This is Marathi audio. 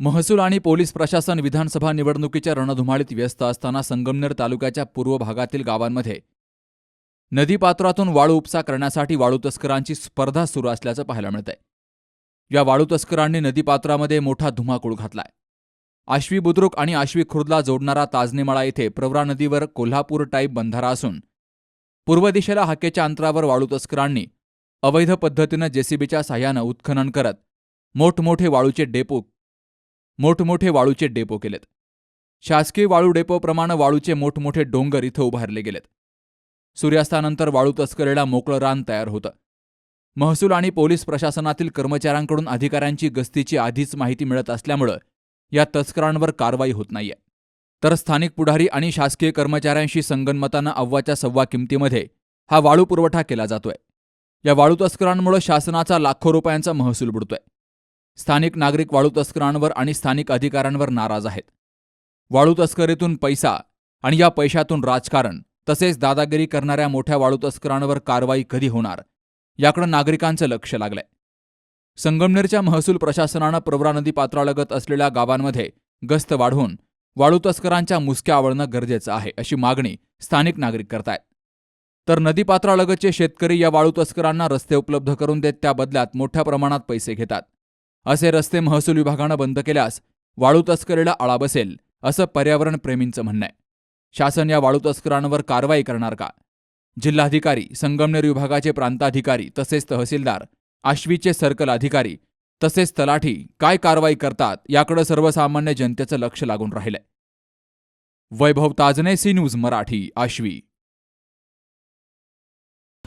महसूल आणि पोलीस प्रशासन विधानसभा निवडणुकीच्या रणधुमाळीत व्यस्त असताना संगमनेर तालुक्याच्या पूर्व भागातील गावांमध्ये नदीपात्रातून वाळू उपसा करण्यासाठी वाळू तस्करांची स्पर्धा सुरू असल्याचं पाहायला मिळतंय. या वाळू तस्करांनी नदीपात्रामध्ये मोठा धुमाकूळ घातलाय. आश्वी बुद्रुक आणि आश्वी खुर्दला जोडणारा ताजनेमाळा येथे प्रवरा नदीवर कोल्हापूर टाईप बंधारा असून पूर्व दिशेला हाकेच्या अंतरावर वाळू तस्करांनी अवैध पद्धतीनं जेसीबीच्या साह्यानं उत्खनन करत मोठमोठे वाळूचे डेपो मोठमोठे वाळूचे डेपो केलेत. शासकीय वाळू डेपोप्रमाणे वाळूचे मोठमोठे डोंगर इथं उभारले गेलेत. सूर्यास्तानंतर वाळू तस्करीला मोकळं रान तयार होतं. महसूल आणि पोलीस प्रशासनातील कर्मचाऱ्यांकडून अधिकाऱ्यांची गस्तीची आधीच माहिती मिळत असल्यामुळं या तस्करांवर कारवाई होत नाहीये. तर स्थानिक पुढारी आणि शासकीय कर्मचाऱ्यांशी संगनमतानं अव्वाच्या सव्वा किमतीमध्ये हा वाळू पुरवठा केला जातोय. या वाळू तस्करांमुळे शासनाचा लाखो रुपयांचा महसूल बुडतोय. स्थानिक नागरिक वाळू तस्करांवर आणि स्थानिक अधिकाऱ्यांवर नाराज आहेत. वाळू तस्करीतून पैसा आणि या पैशातून राजकारण तसेच दादागिरी करणाऱ्या मोठ्या वाळू तस्करांवर कारवाई कधी होणार याकडे नागरिकांचं लक्ष लागलंय. संगमनेरच्या महसूल प्रशासनानं प्रवरा नदी पात्रालगत असलेल्या गावांमध्ये गस्त वाढवून वाळू तस्करांच्या मुसक्या आवळणं गरजेचं आहे अशी मागणी स्थानिक नागरिक करतायत. तर नदीपात्रालगतचे शेतकरी या वाळू तस्करांना रस्ते उपलब्ध करून देत त्या बदल्यात मोठ्या प्रमाणात पैसे घेतात. असे रस्ते महसूल विभागानं बंद केल्यास वाळू तस्करीला आळा बसेल असं पर्यावरणप्रेमींचं म्हणणं आहे. शासन या वाळू तस्करांवर कारवाई करणार का? जिल्हाधिकारी संगमनेर विभागाचे प्रांताधिकारी तसेच तहसीलदार आश्वीचे सर्कल अधिकारी तसेच तलाठी काय कारवाई करतात याकडे सर्वसामान्य जनतेचं लक्ष लागून राहिलंय. Vaibhav Tajne C news Marathi Ashwi.